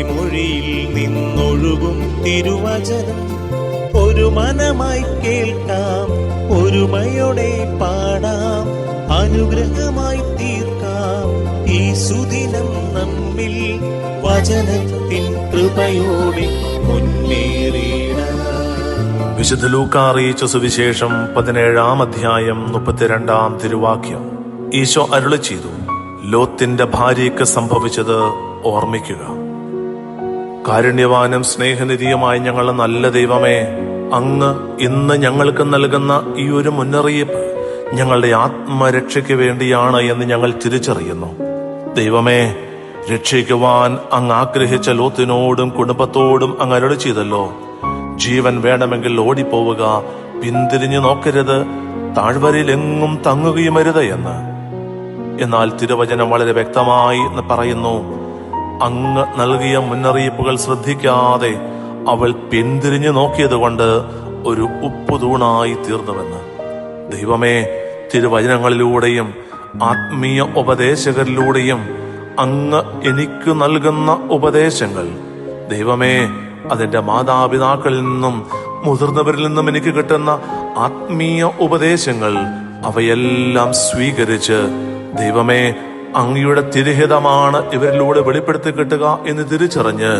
നിന്റെ മൊഴിയിൽ നിന്നൊഴുകും തിരുവചനം. ഒരു മനമായി കേൾക്കാം ഒരുമയോടെ പാടാം അനുഗ്രഹമായി തീർക്കാം. ഈ സുദിനം നമ്മിൽ വചനത്തിൻ കൃപയോടെ മുന്നേറിയിടാം വിശുദ്ധ ലൂക്ക അറിയിച്ച സുവിശേഷം പതിനേഴാം അധ്യായം മുപ്പത്തിരണ്ടാം തിരുവാക്യം. ഈശോ അരുളി ചെയ്തു ലോത്തിന്റെ ഭാര്യയ്ക്ക് സംഭവിച്ചത് ഓർമ്മിക്കുക. കാരുണ്യവാനും സ്നേഹനിധിയുമായ ഞങ്ങളുടെ നല്ല ദൈവമേ അങ്ങ് ഇന്ന് ഞങ്ങൾക്ക് നൽകുന്ന ഈ ഒരു മുന്നറിയിപ്പ് ഞങ്ങളുടെ ആത്മരക്ഷയ്ക്ക് വേണ്ടിയാണ് എന്ന് ഞങ്ങൾ തിരിച്ചറിയുന്നു. ദൈവമേ രക്ഷിക്കുവാൻ അങ്ങ് ആഗ്രഹിച്ച ലോത്തിനോടും കുടുംബത്തോടും അങ്ങ് അരുളി ചെയ്തല്ലോ. ജീവൻ വേണമെങ്കിൽ ഓടിപ്പോവുക പിന്തിരിഞ്ഞു നോക്കരുത് താഴ്വരയിലെങ്ങും തങ്ങുകയുമരുത് എന്ന്. എന്നാൽ തിരുവചനം വളരെ വ്യക്തമായി പറയുന്നു. അങ്ങ് നൽകിയ മുന്നറിയിപ്പുകൾ ശ്രദ്ധിക്കാതെ അവൾ പിന്തിരിഞ്ഞു നോക്കിയതുകൊണ്ട് ഒരു ഉപ്പുതൂണായി തീർന്നുവെന്ന്. ദൈവമേ തിരുവചനങ്ങളിലൂടെയും ആത്മീയ ഉപദേശകരിലൂടെയും അങ്ങ് എനിക്ക് നൽകുന്ന ഉപദേശങ്ങൾ. ദൈവമേ അതിന്റെ മാതാപിതാക്കളിൽ നിന്നും മുതിർന്നവരിൽ നിന്നും എനിക്ക് കിട്ടുന്ന ആത്മീയ ഉപദേശങ്ങൾ അവയെല്ലാം സ്വീകരിച്ച് ദൈവമേ അങ്ങയുടെ തിരഹിതമാണ് ഇവരിലൂടെ വെളിപ്പെടുത്തി കിട്ടുക എന്ന് തിരിച്ചറിഞ്ഞ്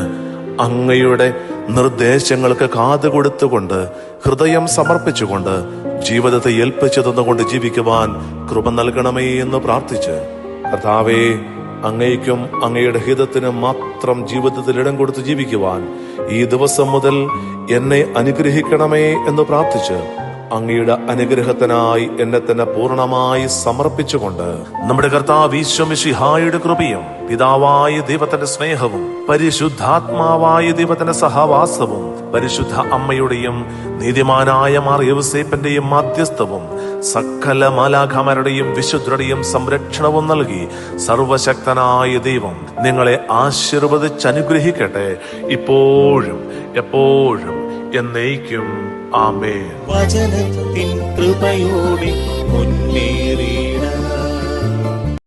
അങ്ങയുടെ നിർദ്ദേശങ്ങൾക്ക് കാത് കൊടുത്തുകൊണ്ട് ഹൃദയം സമർപ്പിച്ചുകൊണ്ട് ജീവിതത്തെ ഏൽപ്പിച്ചു തന്നുകൊണ്ട് ജീവിക്കുവാൻ കൃപ നൽകണമേ എന്ന് പ്രാർത്ഥിച്ച് കർത്താവേ അങ്ങയ്ക്കും അങ്ങയുടെ ഹിതത്തിനും മാത്രം ജീവിതത്തിൽ ഇടം കൊടുത്ത് ജീവിക്കുവാൻ ഈ ദിവസം മുതൽ എന്നെ അനുഗ്രഹിക്കണമേ എന്ന് പ്രാർത്ഥിച്ച് അങ്ങയുടെ അനുഗ്രഹത്തിനായി എന്നെ തന്നെ പൂർണമായി സമർപ്പിച്ചുകൊണ്ട് നമ്മുടെ കർത്താവ് ഈശ്വമിഷിഹായുടെ കൃപയും പിതാവായ ദൈവത്തിന്റെ സ്നേഹവും പരിശുദ്ധാത്മാവായ ദൈവത്തിന്റെ സഹവാസവും പരിശുദ്ധ അമ്മയുടെയും നീതിമാനായ മാർ യവസേപ്പന്റെയും മാധ്യസ്ഥവും സകല മാലാഖമാരുടെയും വിശുദ്ധരുടെയും സംരക്ഷണവും നൽകി സർവശക്തനായ ദൈവം നിങ്ങളെ ആശീർവദിച്ചനുഗ്രഹിക്കട്ടെ ഇപ്പോഴും എപ്പോഴും എന്നേക്കും. ആമേൻ. വചനത്തിൻ കൃപയോടെ മുന്നേറിയിടാം